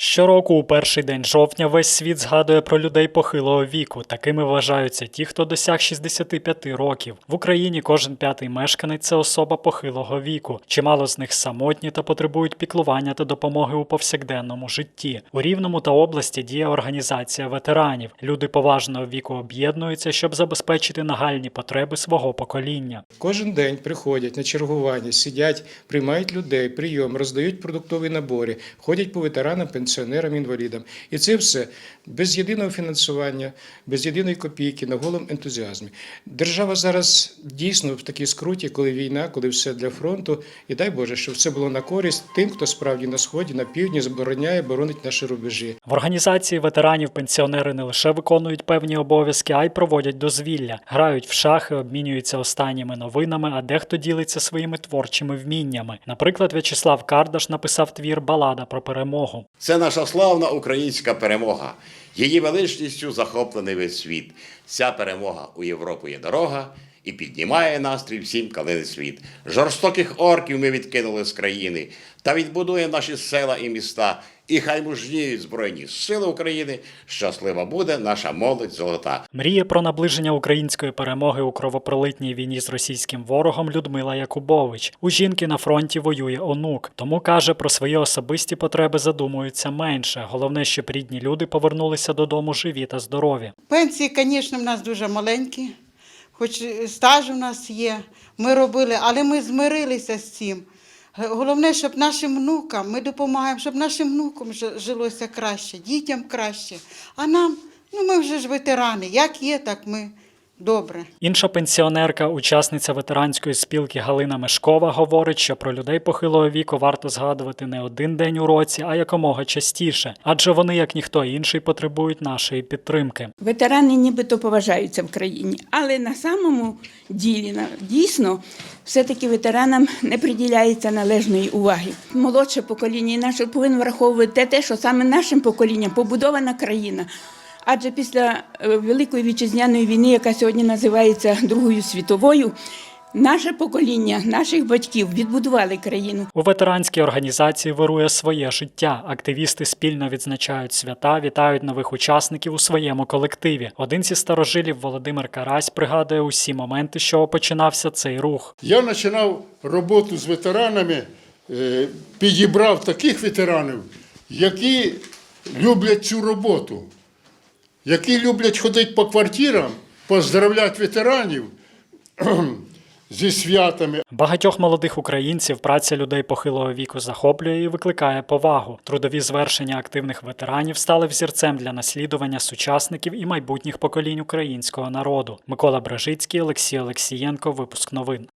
Щороку у перший день жовтня весь світ згадує про людей похилого віку. Такими вважаються ті, хто досяг 65 років. В Україні кожен п'ятий мешканець це особа похилого віку. Чимало з них самотні та потребують піклування та допомоги у повсякденному житті. У Рівному та області діє організація ветеранів. Люди поважного віку об'єднуються, щоб забезпечити нагальні потреби свого покоління. Кожен день приходять на чергування, сидять, приймають людей, прийом, роздають продуктові набори, ходять по ветеранам, пенсіонерам, інвалідам. І це все без єдиного фінансування, без єдиної копійки, на голому ентузіазмі. Держава зараз дійсно в такій скруті, коли війна, коли все для фронту. І дай Боже, щоб це було на користь тим, хто справді на сході, на півдні забороняє, боронить наші рубежі. В організації ветеранів пенсіонери не лише виконують певні обов'язки, а й проводять дозвілля, грають в шахи, обмінюються останніми новинами, а дехто ділиться своїми творчими вміннями. Наприклад, В'ячеслав Кардаш написав твір Балада про перемогу. Це наша славна українська перемога. Її величністю захоплений весь світ. Ця перемога у Європу є дорога і піднімає настрій всім калини світ. Жорстоких орків ми відкинули з країни та відбудуємо наші села і міста. І хай мужніють збройні сили України. Щаслива буде наша молодь золота. Мріє про наближення української перемоги у кровопролитній війні з російським ворогом Людмила Якубович. У жінки на фронті воює онук, тому каже, про свої особисті потреби задумуються менше. Головне, щоб рідні люди повернулися додому живі та здорові. Пенсії, звісно, в нас дуже маленькі, хоч стаж у нас є, ми робили, але ми змирилися з цим. Головне, щоб нашим внукам, ми допомагаємо, щоб нашим внукам жилося краще, дітям краще. А нам, ну ми вже ж ветерани, як є, так ми добре. Інша пенсіонерка, учасниця ветеранської спілки Галина Мешкова, говорить, що про людей похилого віку варто згадувати не один день у році, а якомога частіше, адже вони, як ніхто інший, потребують нашої підтримки. Ветерани нібито поважаються в країні, але на самому ділі на- дійсно все-таки ветеранам не приділяється належної уваги. Молодше покоління і наше повинно враховувати те, що саме нашим поколінням побудована країна. Адже після е, Великої вітчизняної війни, яка сьогодні називається Другою світовою, наше покоління, наших батьків відбудували країну. У ветеранській організації вирує своє життя. Активісти спільно відзначають свята, вітають нових учасників у своєму колективі. Один зі старожилів Володимир Карась пригадує усі моменти, з чого починався цей рух. Я починав роботу з ветеранами, е, підібрав таких ветеранів, які люблять цю роботу, які люблять ходити по квартирам, поздравляти ветеранів зі святами. Багатьох молодих українців праця людей похилого віку захоплює і викликає повагу. Трудові звершення активних ветеранів стали взірцем для наслідування сучасників і майбутніх поколінь українського народу. Микола Бражицький, Олексій Олексієнко. Випуск новин.